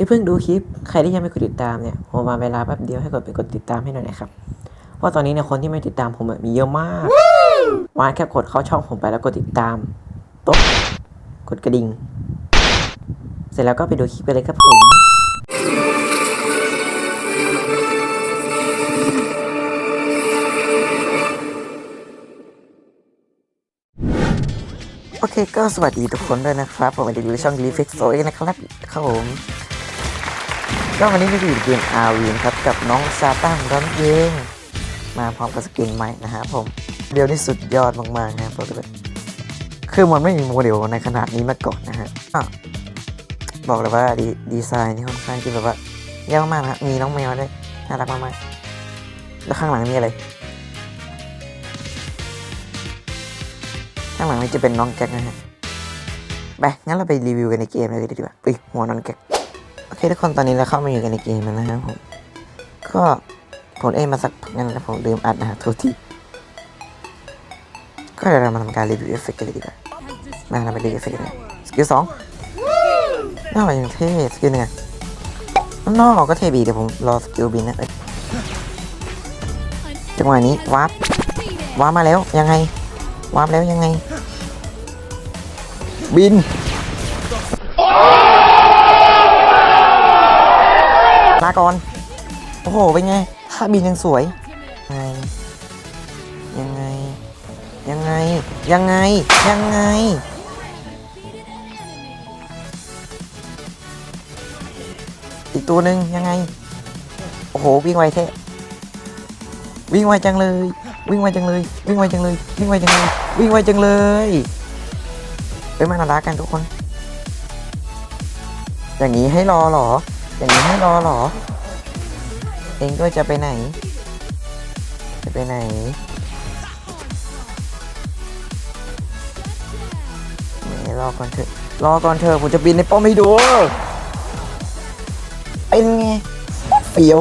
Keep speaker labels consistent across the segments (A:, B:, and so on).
A: อย่าเพิ่งดูคลิป ใครที่ยังไม่กดติดตามเนี่ยผมมาเวลาแป๊บเดียวให้กดไปกดติดตามให้หน่อยนะครับเพราะตอนนี้เนี่ยคนที่ไม่ติดตามผมอะมีเยอะมากวานแค่กดเข้าช่องผมไปแล้วกดติดตามปุ๊บกดกระดิ่ง เสร็จแล้วก็ไปดูคลิปกันเลยครับผมโอเคก็สวัสดีทุกคนด้วยนะครับ ผมมาดูช่อง r e f l e x o เองนะครับครับผม ก็วันนี้มาอยู่เกมอาวีนครับ กับน้องซาต้าร้อนเองมาพร้อมกับสกินใหม่นะครับผมเดียวนี่สุดยอดมากๆนะครับเลยคือมันไม่มีโมเดลในขนาดนี้มาก่อนนะฮะบอกเลยว่าดีดีไซน์นี่ค่อนข้างที่แบบว่าเยอะมากนะมีน้องแมวด้วยน่ารักมากๆแล้วข้างหลังมีอะไรข้างหลังนี่จะเป็นน้องแก๊กนะฮะไปงั้นเราไปรีวิวกันในเกมเลยดีกว่าอุ้ยหัวน้องแก๊ก เคทุกคนตอนนี้เราเข้ามาอยู่กันในเกมแล้วนะครับผมก็ผมเอ็นมาสักพักนึงแล้วผมลืมอัดนะฮะโทษทีก็เดี๋ยวเรามาทำการรีวิวเอฟเฟกต์กันเลยดีกว่ามาเราไปรีวิวเอฟเฟกต์กันเลยสกิลสองน่าอย่างเท่สกิลหนึ่งอะนอกก็เท่บีเดี๋ยวผมรอสกิลบินนะจังหวะนี้วาร์ปวาร์ปมาแล้วยังไงวาร์ปแล้วยังไง บิน ลา ก่อน โอ้โห เป็นไงถ้าบินยังสวยยังไงยังไง ยังไง ยังไง ยังไง อีกตัวหนึ่งยังไง โอ้โห วิ่งไวแท้วิ่งไวจังเลย วิ่งไวจังเลย วิ่งไวจังเลย วิ่งไวจังเลย วิ่งไวจังเลยเอ้ยมานารักกันทุกคน อย่างนี้ให้รอหรอ อย่างนี้ให้รอเหรอ เองก็จะไปไหน จะไปไหนนี่รอก่อนเถอะ รอก่อนเถอะ ผมจะบินในป้อมให้ดู เป็นไงเฟี้ยว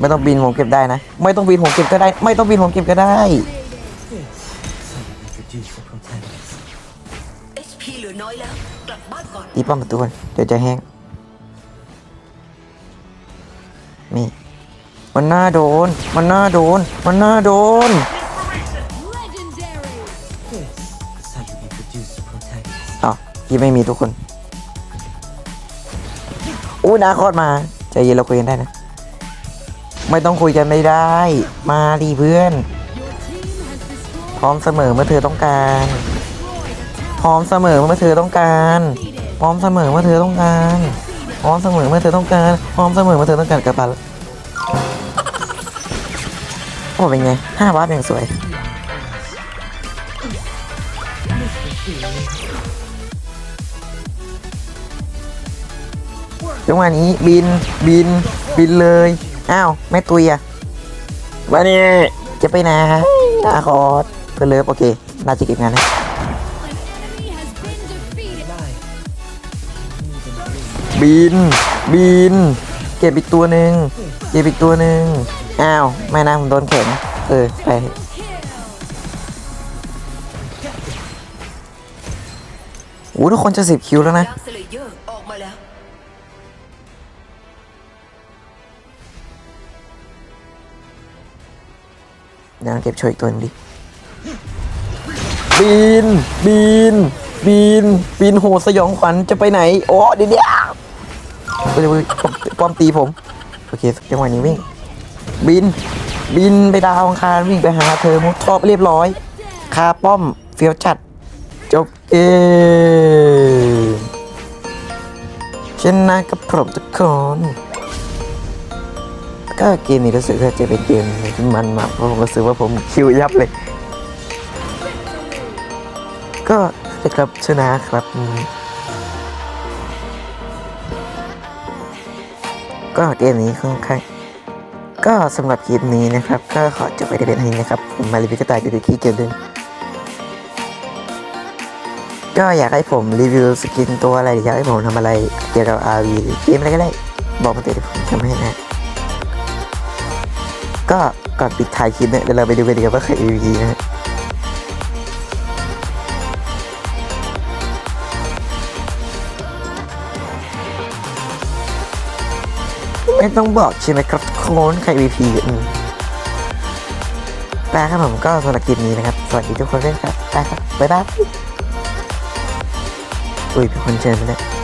A: ไม่ต้องบินผมเก็บได้นะ ไม่ต้องบินผมเก็บก็ได้ ไม่ต้องบินผมเก็บก็ได้
B: HP เหลือน้อยแล้ว กลับบ้านก่อน
A: ตีป้อมประตูก่อนเดี๋ยวจะแห้ง นี่ มันน่าโดน มันน่าโดน มันน่าโดน อ้าวพี่ไม่มีทุกคน อู้นาคอดมา ใจเย็นเราคุยกันได้นะ ไม่ต้องคุยกันไม่ได้ มาดิเพื่อน พร้อมเสมอเมื่อเธอต้องการ พร้อมเสมอเมื่อเธอต้องการ พร้อมเสมอเมื่อเธอต้องการ พร้อมเสมอเมื่อเธอต้องการ พร้อมเสมอเมื่อเธอต้องการกลับมาโอ้เป็นไงห้าวัดอย่างสวยจังหวะนี้บินบินบินเลย อ้าว แม่ตุยอะวันนี้จะไปไหนนาคอร์ด พื่อนเลิฟโอเค น่าจะเก็บงานนะบิน บิน เก็บอีกตัวหนึ่งเก็บอีกตัวหนึ่งอ้าว ไม่นะผมโดนแข็งเออ ไป โอ้ทุกคนจะสิบคิวแล้วนะ
B: ดาเดี๋
A: ยวเก็บโชว์อีกตัวหนึงดิ บิน บิน บิน บินโหสยองขวัญจะไปไหน โอ้เดี๋ยวเดี๋ยวเดี๋ยวป้อมตีผม โอเคจังหวะนี้วิ่ง บิน บินไปดาวอังคารวิ่งไปหาเธอมุดทอบเรียบร้อย คาป้อมเฟี้ยวจัด จบเกมชนะกับผมทุกคนก็เกมนี้รู้สึกว่าจะเป็นเกมที่มันมากเพราะผมรู้สึกว่าผมคิวยับเลย ก็จะครับชนะครับ ก็เกมนี้ค่อนข้างก็สำหรับคลิปนี้นะครับ ก็ขอจบไปได้เป็นเท่านี้นะครับผมมารีวิวกระต่ายดูดูขี้เกียจเลยก็อยากให้ผมรีวิวสกินตัวอะไรอยากให้ผมทำอะไรเกี่ยวกับ RV หรือเกมอะไรก็ได้ บอกมาเถอะผมทำให้นะ ก็ก่อนปิดท้ายคลิปเนี่ยเดี๋ยวเราไปดูกันดีกว่าว่าใคร MVP นะฮะ ไม่ต้องบอกใช่ไหมครับโค้นใคร VP อืมไปครับผมก็สำหรับคลิปนี้นะครับ สวัสดีทุกคนด้วยครับไปครับบ๊ายบายอุ้ยเป็นคนเชิญมาเลย